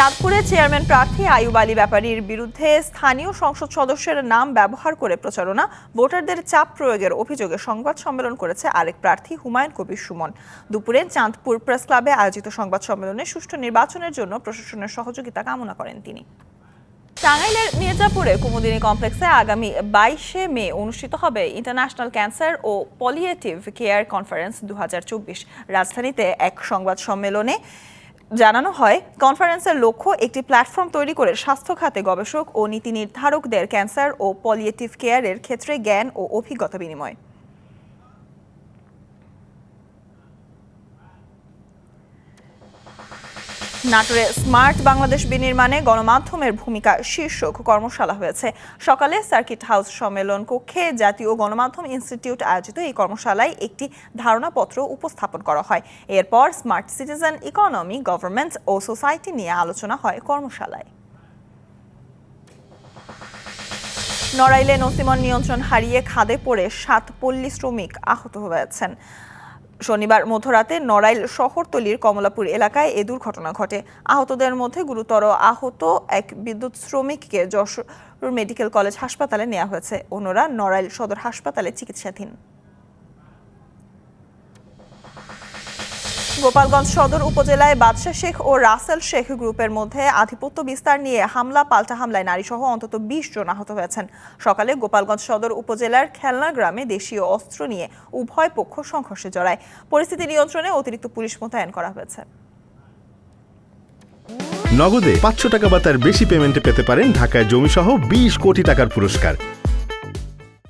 চাঁদপুরে চেয়ারম্যান প্রার্থী আয়ুব আলী ব্যাপারীর বিরুদ্ধে স্থানীয় সংসদ সদস্যের নাম ব্যবহার করে প্রচারণা, ভোটারদের চাপ প্রয়োগের অভিযোগে সংবাদ সম্মেলন করেছে আরেক প্রার্থী হুমায়ুন কবির সুমন। দুপুরে চাঁদপুর প্রেস ক্লাবে আয়োজিত সংবাদ সম্মেলনে সুষ্ঠু নির্বাচনের জন্য প্রশাসনের সহযোগিতা কামনা করেন তিনি। টাঙ্গাইলের মির্জাপুরে কুমুদিনী কমপ্লেক্সে আগামী বাইশে মে অনুষ্ঠিত হবে ইন্টারন্যাশনাল ক্যান্সার ও পলিয়েটিভ কেয়ার কনফারেন্স দু হাজার চব্বিশ। রাজধানীতে এক সংবাদ সম্মেলনে জানানো হয়, কনফারেন্সের লক্ষ্য একটি প্ল্যাটফর্ম তৈরি করে স্বাস্থ্য খাতে গবেষক ও নীতি নির্ধারকদের ক্যান্সার ও পলিয়েটিভ কেয়ারের ক্ষেত্রে জ্ঞান ও অভিজ্ঞতা বিনিময়। নাটোরে স্মার্ট বাংলাদেশ বিনির্মাণে গণমাধ্যমের ভূমিকা শীর্ষক কর্মশালা হয়েছে। সকালে সার্কিট হাউস সম্মেলন কক্ষে জাতীয় গণমাধ্যম ইনস্টিটিউট আয়োজিত এই কর্মশালায় একটি ধারণাপত্র উপস্থাপন করা হয়। এরপর স্মার্ট সিটিজেন ইকোনমি, গভর্নমেন্ট ও সোসাইটি নিয়ে আলোচনা হয় কর্মশালায়। নড়াইলে নসিমন নিয়ন্ত্রণ হারিয়ে খাদে পড়ে সাত পল্লী শ্রমিক আহত হয়েছেন। শনিবার মধ্যরাতে নড়াইল শহরতলির কমলাপুর এলাকায় এ দুর্ঘটনা ঘটে। আহতদের মধ্যে গুরুতর আহত এক বিদ্যুৎ শ্রমিককে যশোর মেডিকেল কলেজ হাসপাতালে নেওয়া হয়েছে। অন্যরা নড়াইল সদর হাসপাতালে চিকিৎসাধীন। গোপালগঞ্জ সদর উপজেলায় বাদশা শেখ ও রাসেল শেখ গ্রুপের মধ্যে আধিপত্য বিস্তার নিয়ে হামলা, পাল্টা হামলায় নারীসহ অন্তত বিশ জন আহত হয়েছেন। সকালে গোপালগঞ্জ সদর উপজেলার খেলনা গ্রামে দেশীয় অস্ত্র নিয়ে উভয় পক্ষ সংঘর্ষে জড়ায়। পরিস্থিতি নিয়ন্ত্রণে অতিরিক্ত পুলিশ মোতায়েন করা হয়েছে। নগদে পাঁচশো টাকা বা তার বেশি পেমেন্টে পেতে পারেন ঢাকায় জমিসহ বিশ কোটি টাকার পুরস্কার।